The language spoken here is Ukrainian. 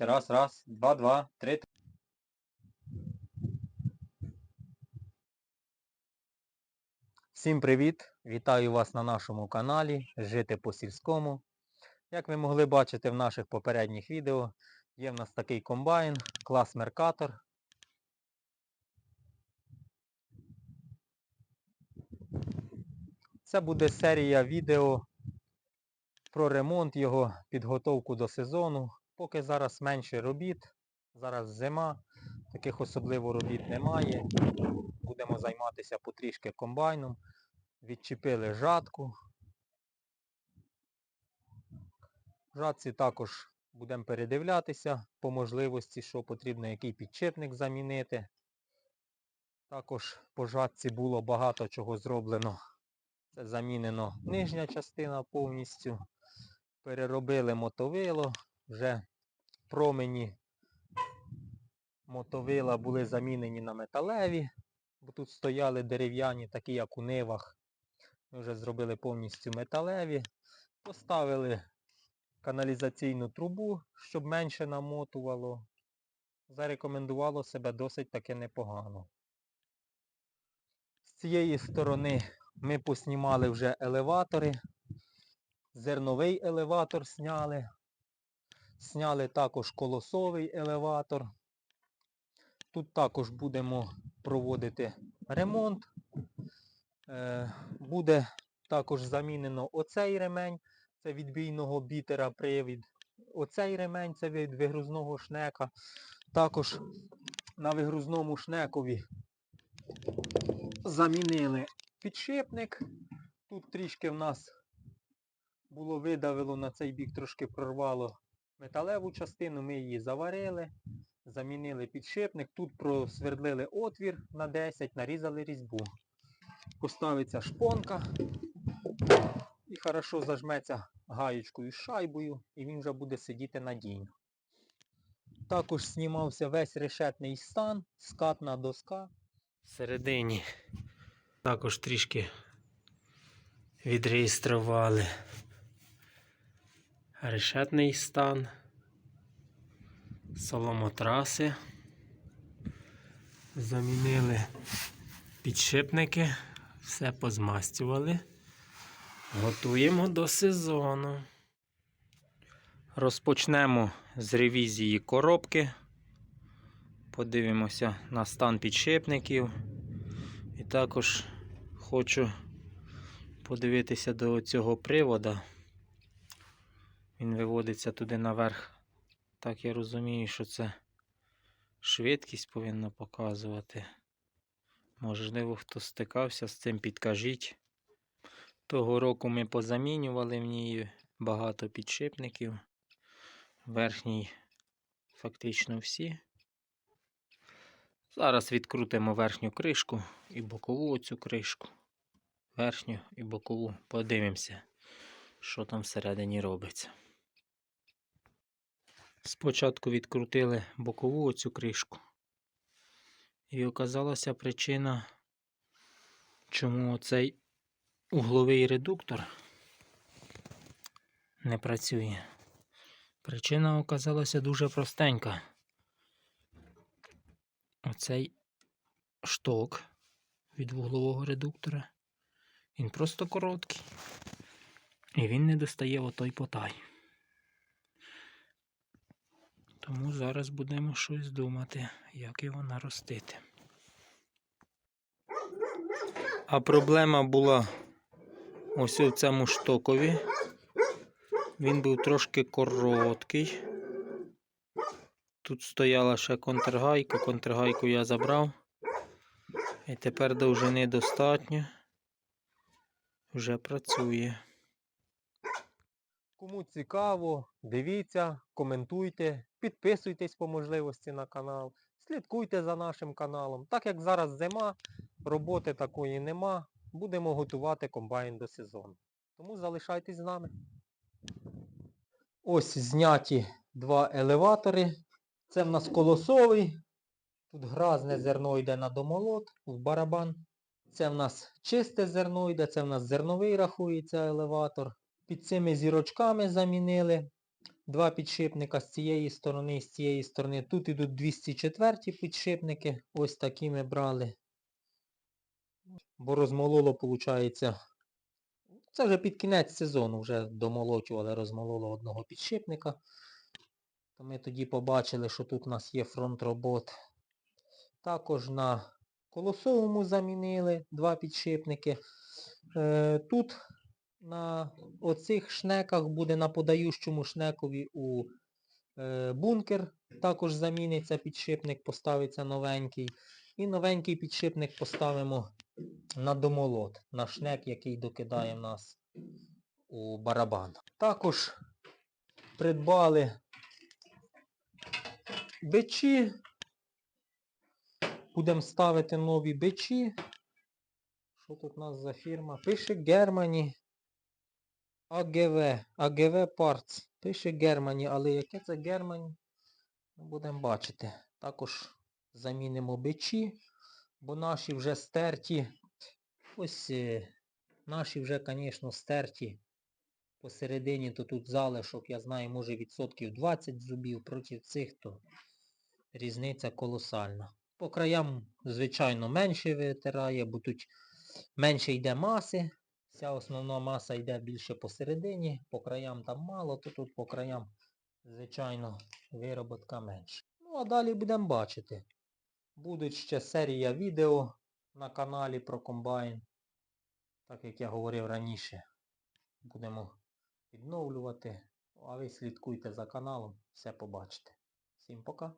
Раз, раз, два, два, три. Всім привіт! Вітаю вас на нашому каналі Жити по сільському. Як ви могли бачити в наших попередніх відео, є в нас такий комбайн, клас Меркатор. Це буде серія відео про ремонт його, підготовку до сезону. Поки зараз менше робіт, зараз зима, таких особливо робіт немає. Будемо займатися потрішки комбайном. Відчепили жатку. В жатці також будемо передивлятися по можливості, що потрібно який підчепник замінити. Також по жатці було багато чого зроблено. Це замінено нижня частина повністю. Переробили мотовило. Вже промені мотовила були замінені на металеві, бо тут стояли дерев'яні, такі як у нивах. Ми вже зробили повністю металеві. Поставили каналізаційну трубу, щоб менше намотувало. Зарекомендувало себе досить таки непогано. З цієї сторони ми поснімали вже елеватори. Зерновий елеватор сняли. Сняли також колосовий елеватор. Тут також будемо проводити ремонт. Е, Буде також замінено оцей ремень, це від бійного бітера привід. Оцей ремень це від вигрузного шнека. Також на вигрузному шнекові замінили підшипник. Тут трішки в нас було видавило на цей бік, трошки прорвало металеву частину, ми її заварили, замінили підшипник, тут просвердлили отвір на 10, нарізали різьбу. Поставиться шпонка і хорошо зажметься гаєчкою з шайбою, і він вже буде сидіти надійно. Також знімався весь решетний стан, скатна доска. Всередині також трішки відреєстрували решетний стан, соломотраси, замінили підшипники, все позмастювали. Готуємо до сезону. Розпочнемо з ревізії коробки. Подивимося на стан підшипників. І також хочу подивитися до цього привода. Він виводиться туди наверх. Так я розумію, що це швидкість повинно показувати. Можливо, хто стикався з цим, підкажіть. Того року ми позамінювали в ній багато підшипників. Верхній фактично всі. Зараз відкрутимо верхню кришку і бокову оцю кришку. Верхню і бокову. Подивимося, що там всередині робиться. Спочатку відкрутили бокову оцю кришку. І оказалася причина, чому цей угловий редуктор не працює. Причина оказалася дуже простенька. Оцей шток від вуглового редуктора. Він просто короткий. І він не достає отой потай. Тому зараз будемо щось думати, як його наростити. А проблема була ось у цьому штокові. Він був трошки короткий. Тут стояла ще контргайка, контргайку я забрав. І тепер довжини достатньо. Вже працює. Кому цікаво, дивіться, коментуйте, підписуйтесь по можливості на канал, слідкуйте за нашим каналом. Так як зараз зима, роботи такої нема, будемо готувати комбайн до сезону. Тому залишайтесь з нами. Ось зняті два елеватори. Це в нас колосовий. Тут гразне зерно йде на домолот в барабан. Це в нас чисте зерно йде, це в нас зерновий рахується елеватор. Під цими зірочками замінили Два підшипника з цієї сторони і з цієї сторони. Тут ідуть 204 підшипники. Ось такі ми брали. Бо розмололо, виходить. Це вже під кінець сезону вже домолочували, розмололо одного підшипника. Ми тоді побачили, що тут у нас є фронт робот. Також на колосовому замінили два підшипники. Е, тут на оцих шнеках буде на подаючому шнекові у е, бункер. Також заміниться підшипник, поставиться новенький. І новенький підшипник поставимо на домолот, на шнек, який докидає в нас у барабан. Також придбали бичі. Будемо ставити нові бичі. Що тут у нас за фірма? Пише Германі. АГВ. АГВ Parts. Пише Германі, але яке це Германі? Будемо бачити. Також замінимо бичі, бо наші вже стерті. Ось е, наші вже, звісно, стерті. Посередині то тут залишок, я знаю, може відсотків 20 зубів проти цих, то різниця колосальна. По краям, звичайно, менше витирає, бо тут менше йде маси. Вся основна маса йде більше посередині, по краям там мало, то тут по краям, звичайно, вироботка менше. Ну а далі будемо бачити. Будуть ще серія відео на каналі про комбайн. Так як я говорив раніше. Будемо відновлювати. А ви слідкуйте за каналом, все побачите. Всім пока.